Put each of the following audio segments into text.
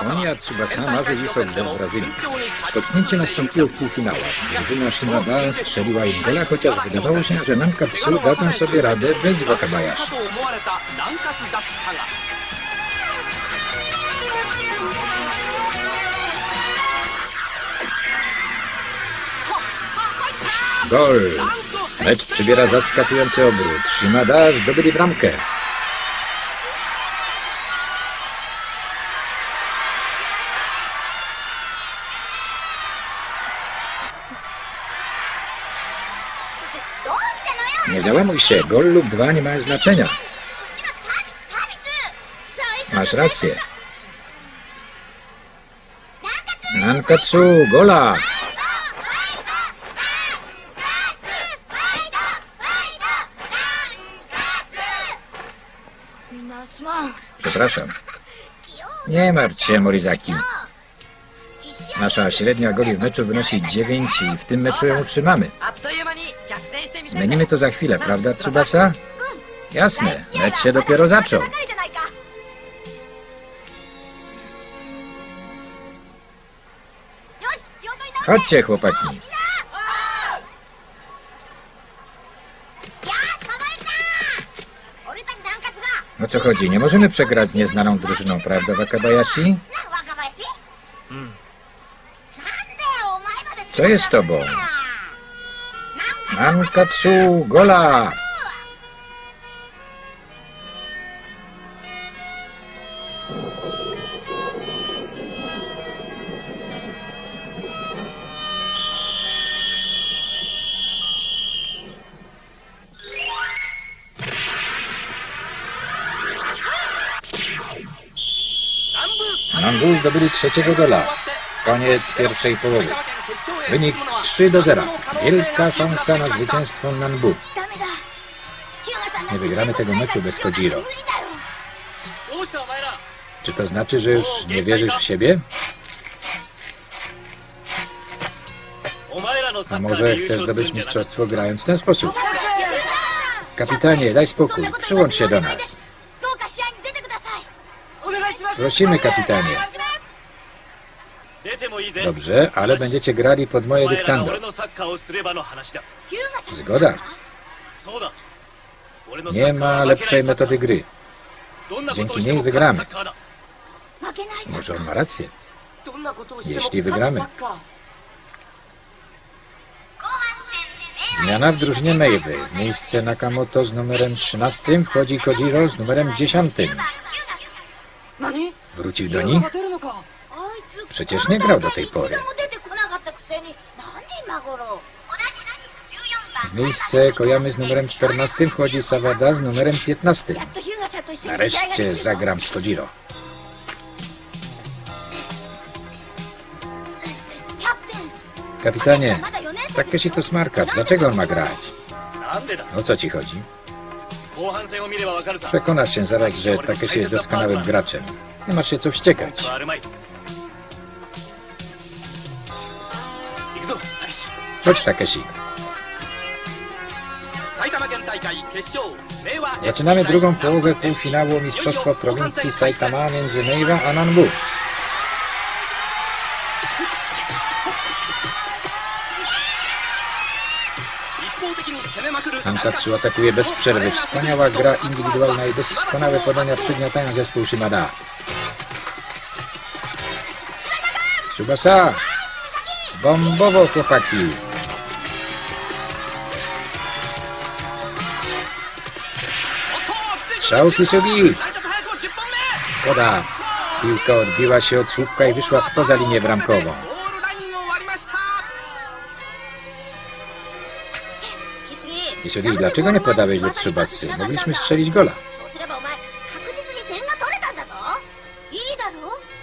Konia Tsubasa marzy już od lat w Brazylii. Potknięcie nastąpiło w półfinałach. Drużyna Shinada strzeliła im gola, chociaż wydawało się, że Nankatsu dadzą sobie radę bez Wakabayashi. Gol! Mecz przybiera zaskakujący obrót. Shimada zdobyli bramkę. Nie załamuj się, gol lub dwa nie mają znaczenia. Masz rację. Nankatsu, gola! Przepraszam. Nie martw się, Morizaki. Nasza średnia goli w meczu wynosi 9 i w tym meczu ją utrzymamy. Zmienimy to za chwilę, prawda, Tsubasa? Jasne, mecz się dopiero zaczął. Chodźcie, chłopaki. O co chodzi? Nie możemy przegrać z nieznaną drużyną, prawda, Wakabayashi? Co jest z tobą? Nankatsu, gola! Nambu zdobyli trzeciego gola. Koniec pierwszej połowy. Wynik 3 do 0. Wielka szansa na zwycięstwo Nanbu. Nie wygramy tego meczu bez Kojiro. Czy to znaczy, że już nie wierzysz w siebie? A może chcesz zdobyć mistrzostwo grając w ten sposób? Kapitanie, daj spokój. Przyłącz się do nas. Prosimy, kapitanie. Dobrze, ale będziecie grali pod moje dyktando. Zgoda. Nie ma lepszej metody gry. Dzięki niej wygramy. Może on ma rację. Jeśli wygramy. Zmiana w drużynie Meiwy. W miejsce Nakamoto z numerem 13 wchodzi Kojiro z numerem 10. Wrócił do nich? Przecież nie grał do tej pory. W miejsce Kojamy z numerem 14 wchodzi Sawada z numerem 15. Nareszcie zagram z Kodziro. Kapitanie, Takeshi to smarkacz. Dlaczego on ma grać? O co ci chodzi? Przekonasz się zaraz, że Takeshi jest doskonałym graczem. Nie masz się co wściekać. Chodź Takeshi. Zaczynamy drugą połowę półfinału Mistrzostwa Prowincji Saitama między Neiwa a Nanbu. Ankatsu atakuje bez przerwy. Wspaniała gra indywidualna i doskonałe podania przygniatają zespół Shimada. Tsubasa! Bombowo, chłopaki! Strzałki Sugi! Szkoda. Piłka odbiła się od słupka i wyszła poza linię bramkową. Isugi, dlaczego nie podałeś do Tsubasy? Mogliśmy strzelić gola.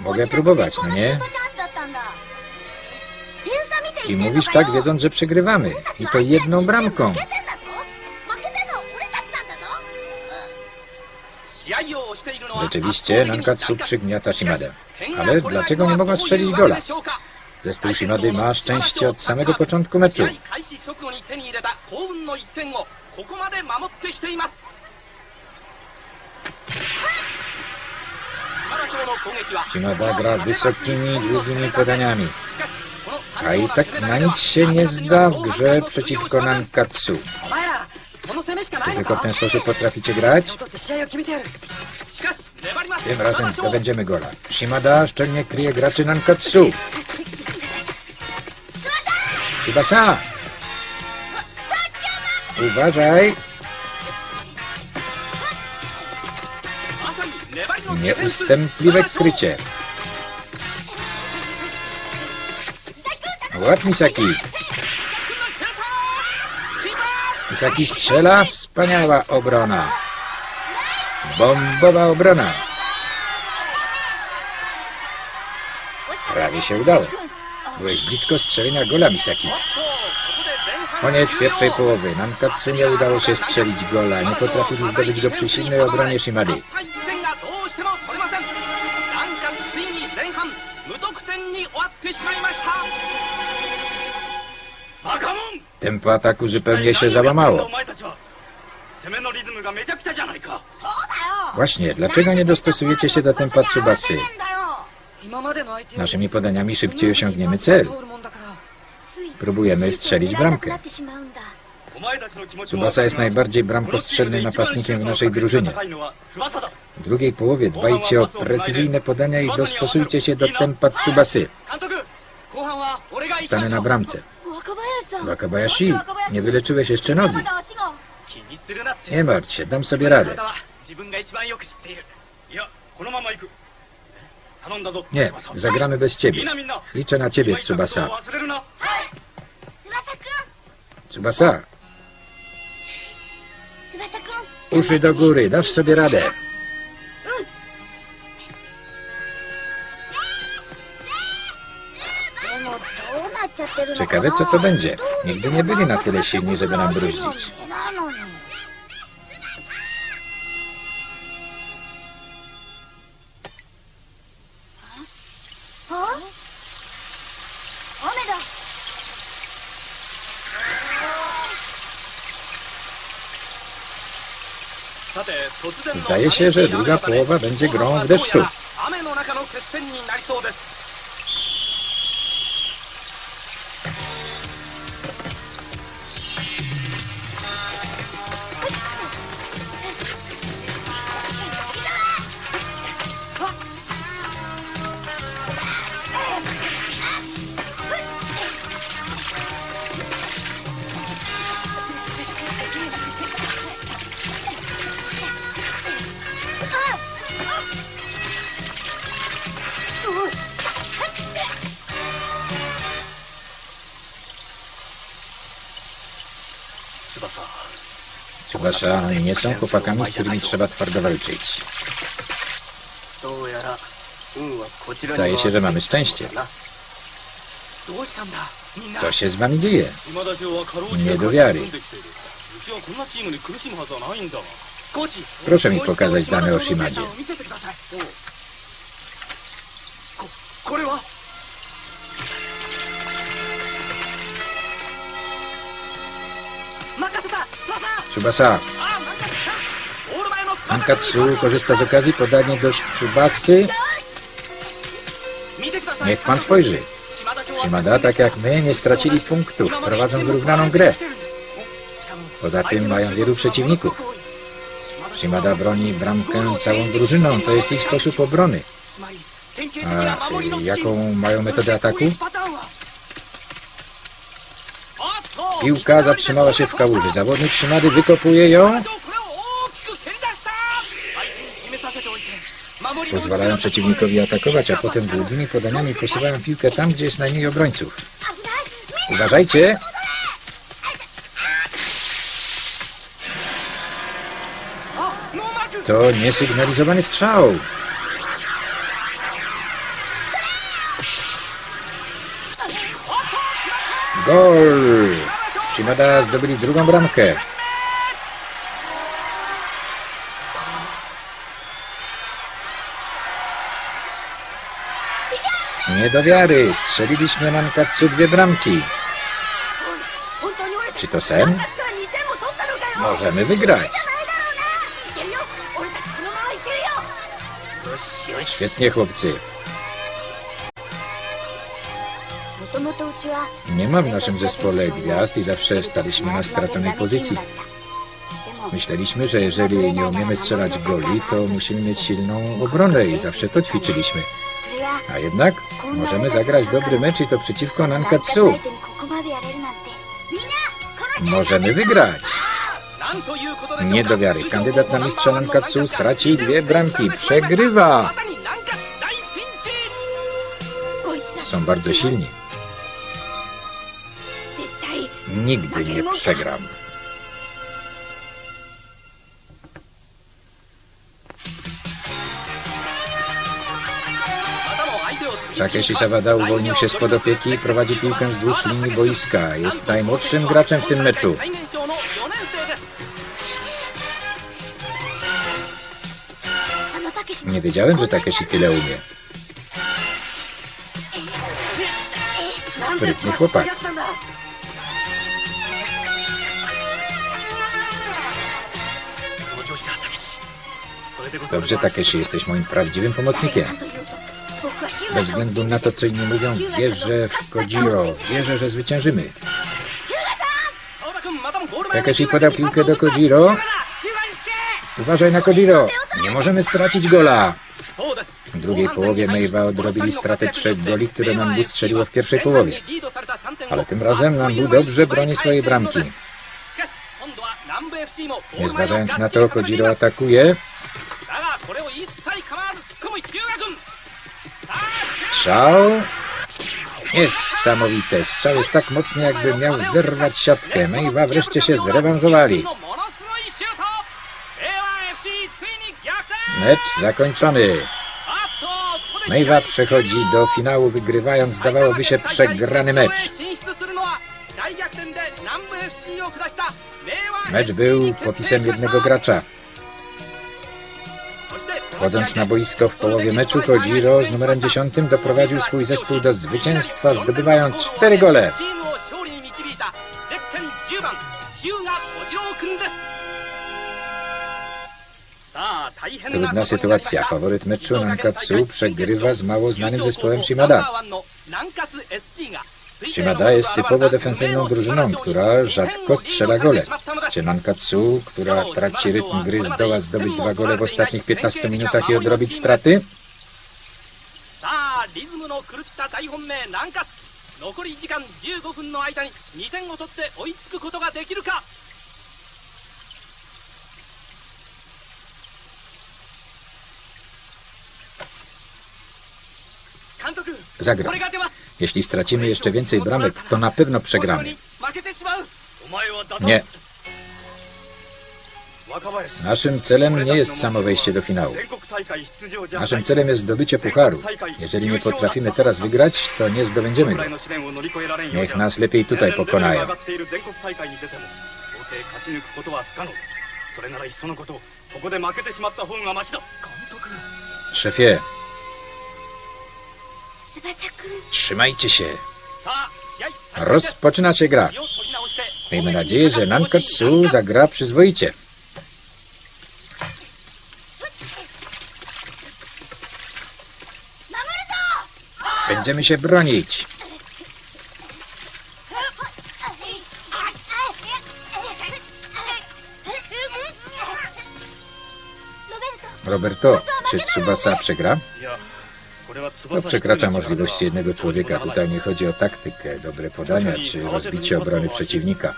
Mogę próbować, no nie? I mówisz tak, wiedząc, że przegrywamy. I to jedną bramką. Rzeczywiście, Nankatsu przygniata Shimadę. Ale dlaczego nie mogą strzelić gola? Zespół Shimady ma szczęście od samego początku meczu. Shimada gra wysokimi, długimi podaniami. A i tak na nic się nie zda w grze przeciwko Nankatsu. Czy tylko w ten sposób potraficie grać? Tym razem zdobędziemy gola. Shimada szczelnie kryje graczy Nankatsu. Shibasa! Uważaj! Nieustępliwe krycie. Łap Misaki. Misaki strzela. Wspaniała obrona. Bombowa obrona. Prawie się udało. Byłeś blisko strzelenia gola, Misaki. Koniec pierwszej połowy. Nankatsu nie udało się strzelić gola. Nie potrafili zdobyć go przy silnej obronie Shimady. Tempo ataku zupełnie się załamało. Właśnie, dlaczego nie dostosujecie się do tempa Tsubasy? Naszymi podaniami szybciej osiągniemy cel. Próbujemy strzelić bramkę. Tsubasa jest najbardziej bramkostrzelnym napastnikiem w naszej drużynie. W drugiej połowie dbajcie o precyzyjne podania i dostosujcie się do tempa Tsubasy. Stanę na bramce. Wakabayashi, nie wyleczyłeś jeszcze nogi. Nie martw się, dam sobie radę. Nie, zagramy bez ciebie. Liczę na ciebie, Tsubasa. Tsubasa, uszy do góry, dasz sobie radę. Ciekawe, co to będzie. Nigdy nie byli na tyle silni, żeby nam bruździć. Zdaje się, że druga połowa będzie grą w deszczu. Wasza nie są chłopakami, z którymi trzeba twardo walczyć. Zdaje się, że mamy szczęście. Co się z wami dzieje? Nie do wiary. Proszę mi pokazać dane o Shimadzie. Tsubasa. Ankatsu korzysta z okazji podanie do Tsubasy. Niech pan spojrzy. Shimada, tak jak my, nie stracili punktów. Prowadzą wyrównaną grę. Poza tym mają wielu przeciwników. Shimada broni bramkę całą drużyną. To jest ich sposób obrony. A jaką mają metodę ataku? Piłka zatrzymała się w kałuży. Zawodnik Shimady wykopuje ją. Pozwalają przeciwnikowi atakować, a potem długimi podaniami posyłają piłkę tam, gdzie jest najmniej obrońców. Uważajcie! To niesygnalizowany strzał. Gol! Granada zdobyli drugą bramkę. Nie do wiary, strzeliliśmy Nankatsu dwie bramki. Czy to sen? Możemy wygrać. Świetnie, chłopcy. Nie ma w naszym zespole gwiazd i zawsze staliśmy na straconej pozycji. Myśleliśmy, że jeżeli nie umiemy strzelać goli, to musimy mieć silną obronę i zawsze to ćwiczyliśmy. A jednak możemy zagrać dobry mecz i to przeciwko Nankatsu. Możemy wygrać. Nie do wiary. Kandydat na mistrza Nankatsu straci dwie bramki. Przegrywa. Są bardzo silni nigdy nie przegram. Takeshi Sabada uwolnił się spod opieki i prowadzi piłkę wzdłuż linii boiska. Jest najmłodszym graczem w tym meczu. Nie wiedziałem, że Takeshi tyle umie. Sprytny chłopak. Dobrze, Takeshi, jesteś moim prawdziwym pomocnikiem. Bez względu na to, co inni mówią, wierzę w Kojiro. Wierzę, że zwyciężymy. Takeshi podał piłkę do Kojiro. Uważaj na Kojiro. Nie możemy stracić gola. W drugiej połowie Meiwa odrobili stratę trzech goli, które Nambu strzeliło w pierwszej połowie. Ale tym razem Nambu dobrze broni swojej bramki. Nie zważając na to, Kojiro atakuje. Strzał. Niesamowite. Strzał jest tak mocny, jakby miał zerwać siatkę. Meiwa wreszcie się zrewanżowali. Mecz zakończony. Meiwa przechodzi do finału, wygrywając, zdawałoby się, przegrany mecz. Mecz był popisem jednego gracza. Wchodząc na boisko w połowie meczu, Kojiro z numerem 10 doprowadził swój zespół do zwycięstwa, zdobywając 4 gole. Trudna sytuacja. Faworyt meczu Nankatsu przegrywa z mało znanym zespołem Shimada. Shimada jest typowo defensywną drużyną, która rzadko strzela gole. Czy Nankatsu, która traci rytm gry, zdoła zdobyć dwa gole w ostatnich 15 minutach i odrobić straty? さ jeśli stracimy jeszcze więcej bramek, to na pewno przegramy. Nie. Naszym celem nie jest samo wejście do finału. Naszym celem jest zdobycie pucharu. Jeżeli nie potrafimy teraz wygrać, to nie zdobędziemy go. Niech nas lepiej tutaj pokonają. Szefie, Trzymajcie się. Rozpoczyna się gra. Miejmy nadzieję, że Nankatsu zagra przyzwoicie. Będziemy się bronić. Roberto, czy Tsubasa przegra? To przekracza możliwości jednego człowieka. Tutaj nie chodzi o taktykę, dobre podania czy rozbicie obrony przeciwnika.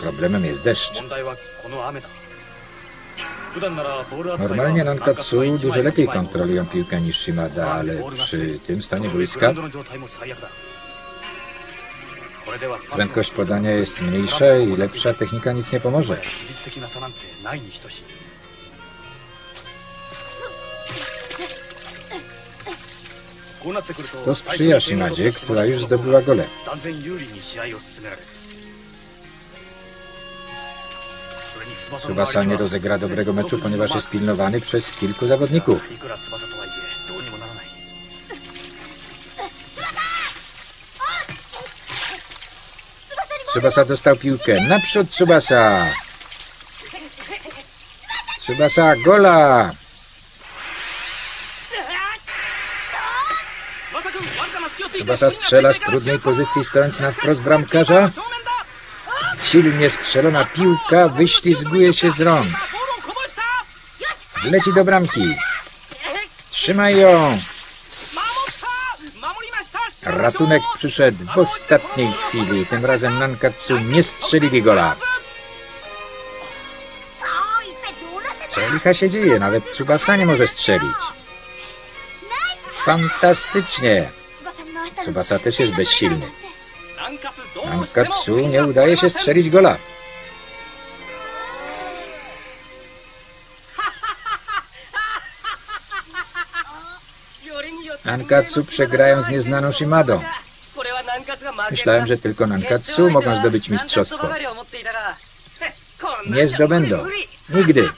Problemem jest deszcz. Normalnie Nankatsu dużo lepiej kontrolują piłkę niż Shimada, ale przy tym stanie boiska Prędkość podania jest mniejsza i lepsza technika nic nie pomoże. To sprzyja Shinadzie, która już zdobyła gole. Tsubasa nie rozegra dobrego meczu, ponieważ jest pilnowany przez kilku zawodników. Trzebasa dostał piłkę. Naprzód Trzebasa! Trzebasa gola! Trzebasa strzela z trudnej pozycji, stojąc na wprost bramkarza. Silnie strzelona piłka wyślizguje się z rąk. Leci do bramki. Trzymaj ją! Ratunek przyszedł w ostatniej chwili. Tym razem Nankatsu nie strzelili gola. Co licha się dzieje? Nawet Tsubasa nie może strzelić. Fantastycznie! Tsubasa też jest bezsilny. Nankatsu nie udaje się strzelić gola. Nankatsu przegrają z nieznaną Shimadą. Myślałem, że tylko Nankatsu mogą zdobyć mistrzostwo. Nie zdobędą. Nigdy.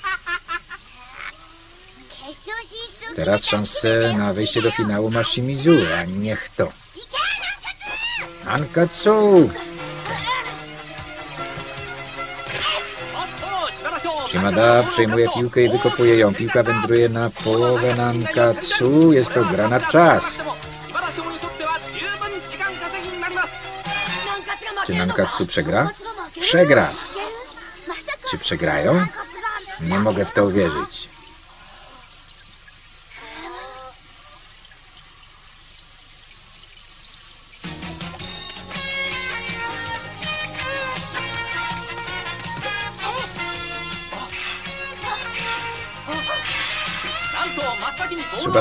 Teraz szansę na wejście do finału ma Shimizu, a niech to. Nankatsu! Shimada przejmuje piłkę i wykopuje ją. Piłka wędruje na połowę Nankatsu. Jest to gra na czas. Czy Nankatsu przegra? Przegra. Czy przegrają? Nie mogę w to uwierzyć.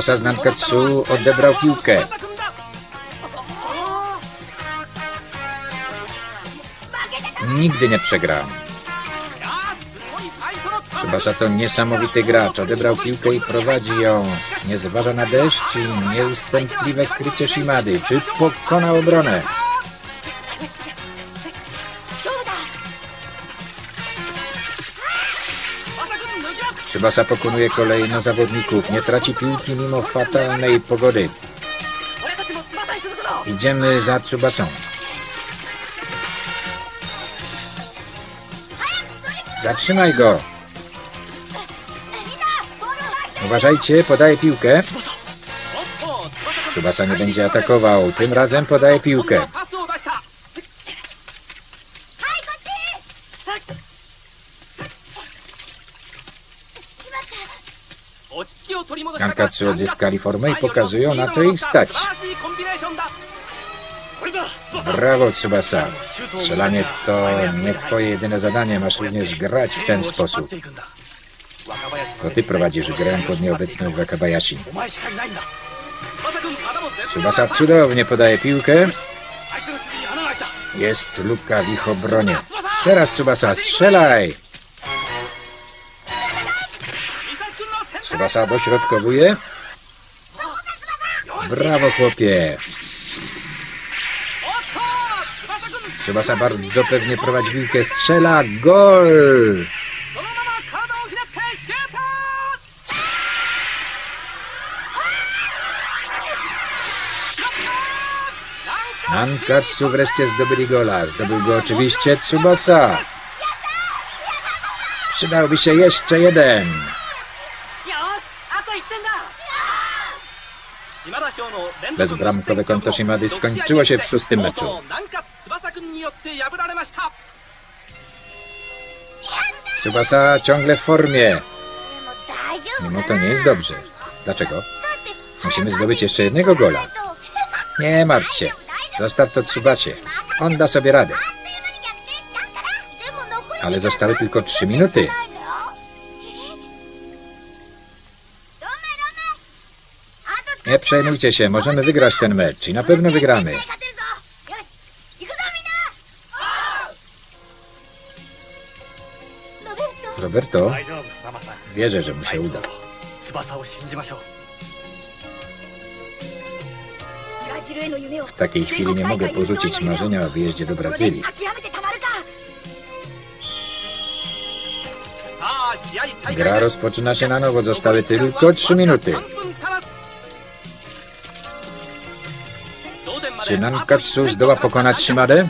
Tsubasa z Nankatsu odebrał piłkę. Nigdy nie przegram. Tsubasa to niesamowity gracz. Odebrał piłkę i prowadzi ją. Nie zważa na deszcz i nieustępliwe krycie Shimady. Czy pokona obronę? Kielbasa pokonuje kolejno zawodników. Nie traci piłki mimo fatalnej pogody. Idziemy za Tsubasą. Zatrzymaj go. Uważajcie, podaje piłkę. Tsubasa nie będzie atakował. Tym razem podaje piłkę. tacy odzyskali formę i pokazują na co ich stać. Brawo, Tsubasa. Strzelanie to nie twoje jedyne zadanie, masz również grać w ten sposób. To ty prowadzisz grę pod nieobecność Wakabayashi. Tsubasa cudownie podaje piłkę. Jest luka w ich obronie. Teraz Tsubasa, strzelaj! Wasza dośrodkowuje? Brawo, chłopie! Przybasa bardzo pewnie prowadzi piłkę, strzela, gol! Ankatsu wreszcie zdobyli gola. Zdobył go oczywiście Tsubasa. Przydałby się jeszcze jeden. Bezbramkowe konto Shimady skończyło się w szóstym meczu. Tsubasa ciągle w formie. Mimo to nie jest dobrze. Dlaczego? Musimy zdobyć jeszcze jednego gola. Nie martw się. Zostaw to Tsubasie. On da sobie radę. Ale zostały tylko trzy minuty. Nie przejmujcie się, możemy wygrać ten mecz i na pewno wygramy. Roberto, wierzę, że mu się uda. W takiej chwili nie mogę porzucić marzenia o wyjeździe do Brazylii. Gra rozpoczyna się na nowo, zostały tylko trzy minuty. Nankatsu zdola pokonat Šimade?